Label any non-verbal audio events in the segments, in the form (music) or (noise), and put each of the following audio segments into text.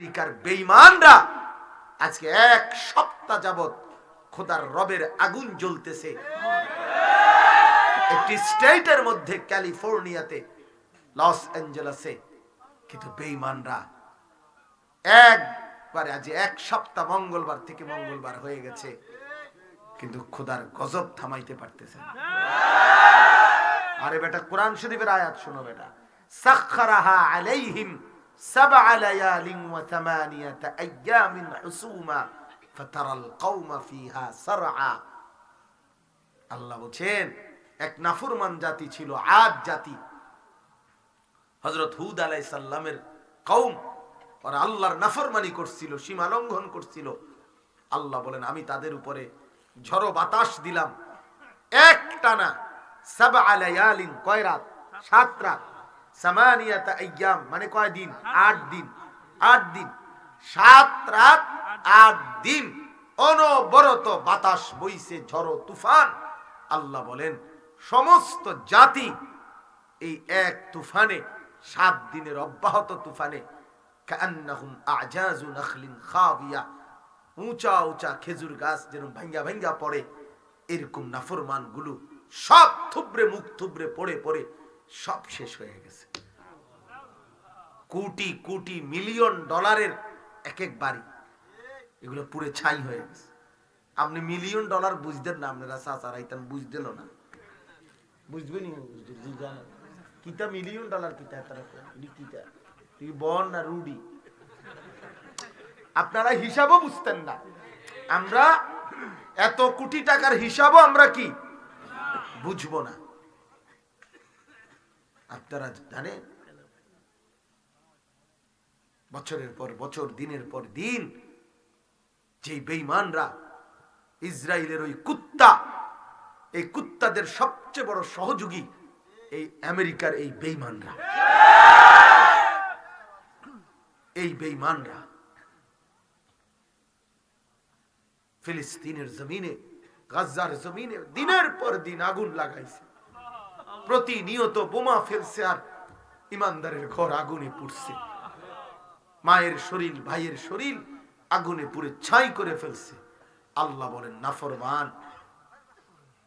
আমেরিকার বেইমানরা আজকে এক সপ্তাহ যাবত খোদার রবের আগুন জ্বলতেছে। একটি স্টেটের মধ্যে ক্যালিফোর্নিয়াতে, লস অ্যাঞ্জেলাসে। কিন্তু বেইমানরা একবারে আজ এক সপ্তাহ মঙ্গলবার থেকে মঙ্গলবার হয়ে গেছে, কিন্তু খোদার গজব থামাইতে পারতেছে না। আরে বেটা, কোরআন শরীফের আয়াত শোনো বেটা। সাখখারাহা আলাইহিম লায়ালিন ওয়া থামানিয়াতা আইয়ামিন হুসুমা ফাতারাল কওমা ফিহা সারআ আল্লাহ বলেন এক জাতি ছিল, আদ জাতি। হযরত হুদ আলাইহিস সালামের কওম, ওরা আল্লাহর নাফরমানি করছিল, সীমা লঙ্ঘন করছিল। আল্লাহ বলেন, আমি তাদের উপরে ঝড়ো বাতাস দিলাম। এক টানা সাবা আলায়ালিন কয় রাত? সাত রাত। মানে কয় দিন? আট দিন। আট দিন। সাত রাত, আট দিন। অনবরত বাতাস বইছে ঝড়ো তুফান। আল্লাহ বলেন, সমস্ত জাতি এই এক তুফানে, সাত দিনের অব্যাহত তুফানে উঁচা উঁচা খেজুর গাছ যেন ভাঙ্গা ভাঙ্গা পড়ে, এরকম নাফরমানগুলো সব থুবড়ে মুখ থুবড়ে পড়ে পড়ে সব শেষ হয়ে গেছে। কোটি কোটি, মিলিয়ন ডলারের এক এক বাড়ি, এগুলো পুরে ছাই হয়ে গেছে। আপনি মিলিয়ন ডলার বুঝতেন না, আপনারা চাচা রাইতেন বুঝতেন না। বুঝবেনি কিতা মিলিয়ন ডলার, কিতা তারা তুই বন না রুডি? আপনারা হিসাবও বুঝতেন না। আমরা এত কোটি টাকার হিসাবও আমরা কি? বুঝব না। আপনারা জানেন বছরের পর বছর, দিনের পর দিন যে বেইমানরা ইসরায়েলের ওই কুত্তা, এই কুত্তাদের সবচেয়ে বড় সহযোগী এই আমেরিকার এই বেইমানরা এই বেইমানরা ফিলিস্তিনের জমিনে গাজার জমিনে দিনের পর দিন আগুন লাগাইছে। প্রতিনিয়ত বোমা ফেলছে আর ইমানদারের ঘর আগুনে পুড়ছে। মায়ের শরীর, ভাইয়ের শরীর আগুনে পুড়ে ছাই করে ফেলছে। আল্লাহ বলেন নাফরমান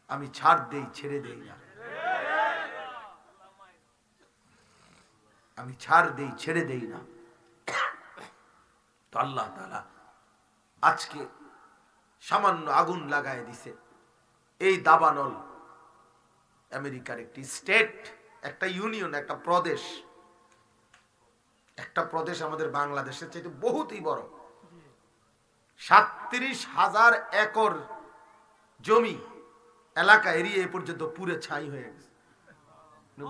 আমি ছাড় দেই, ছেড়ে দেই না। আমি ছাড় দেই, ছেড়ে দেই না। তো আল্লাহ তাআলা আজকে সামান্য আগুন লাগায় দিছে। এই দাবানল আমেরিকার একটি স্টেট, একটা ইউনিয়ন, একটা প্রদেশ। একটা প্রদেশ আমাদের বাংলাদেশের চাইতে বহুতই বড়। সাতত্রিশ হাজার একর জমি এলাকা এরিয়া এ পর্যন্ত পুরে ছাই হয়ে গেছে।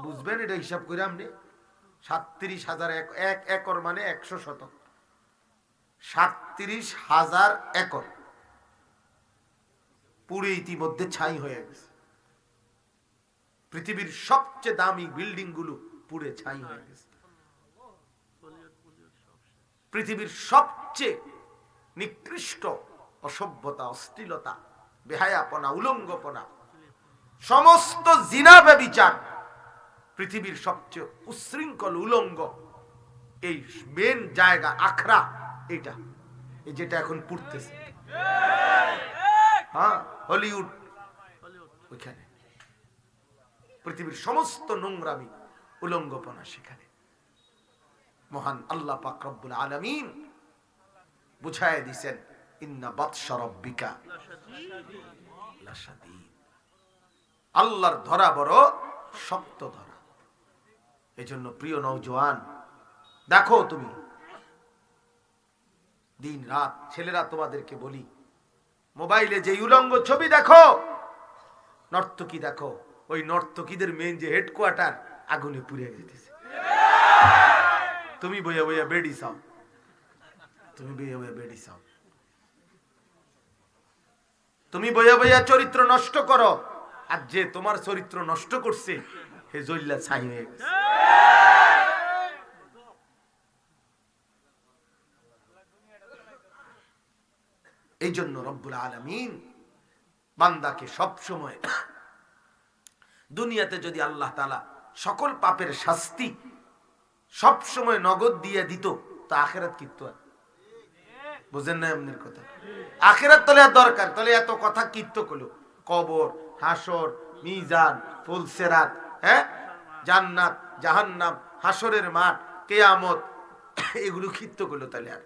বুঝবেন এটা হিসাব করে আপনি? সাতত্রিশ হাজার এক এক একর মানে একশো শতক। সাতত্রিশ হাজার একর পুরে ইতিমধ্যে ছাই হয়ে গেছে। পৃথিবীর সবচেয়ে দামি বিল্ডিংগুলো পুড়ে ছাই হয়ে গেছে। পৃথিবীর সবচেয়ে নিকৃষ্ট অসভ্যতা, অশ্লীলতা, বেহায়াপনা, উলঙ্গপনা, সমস্ত জিনা ব্যবিচার পৃথিবীর সবচেয়ে উশৃঙ্খল, উলঙ্গ, এই মেন জায়গা, আখড়া এটা এই যেটা এখন পুড়তেছে। হ্যাঁ হলিউড, ওইখানে। পৃথিবীর সমস্ত নোংরামি উলঙ্গপনা সেখানে। মহান আল্লাহ পাক রব্বুল আলামিন বুঝায় দিছেন, ইন্না বাদশা রব্বিকা আল্লাহর ধরা বড় শক্ত ধরা। এজন্য প্রিয় নওজোয়ান, দেখো তুমি, দিন রাত ছেলেরা তোমাদেরকে বলি, মোবাইলে যে উলঙ্গ ছবি দেখো, নর্তকী দেখো ওই নর্তকীদের মেন যে হেডকোয়ার্টার আগুনে পুড়ে যেতেছে। তুমি বইয়া বইয়া বেডি চাও। তুমি বইয়া বইয়া বেডি চাও। তুমি বইয়া বইয়া চরিত্র নষ্ট করো। আর যে তোমার চরিত্র নষ্ট করছে, হে জল্লা ছাই হয়ে গেছে। এই জন্য রব্বুল আলমিন বান্দাকে সব সময় দুনিয়াতে যদি আল্লাহ তালা সকল পাপের শাস্তি সব সময় নগদ দিয়ে দিত, তা আখেরাত কিন্তু আর বুঝেন না এমনির কথা? আখেরাত তাহলে আর দরকার, তাহলে এত কথা কীর্ত করল কবর, হাসর, মিজান, ফুলসেরাত হ্যাঁ? জান্নাত, জাহান্নাম, হাসরের মাঠ, কেয়ামত, (coughs) এগুলো ক্ষিপ্ত করল তাহলে আর?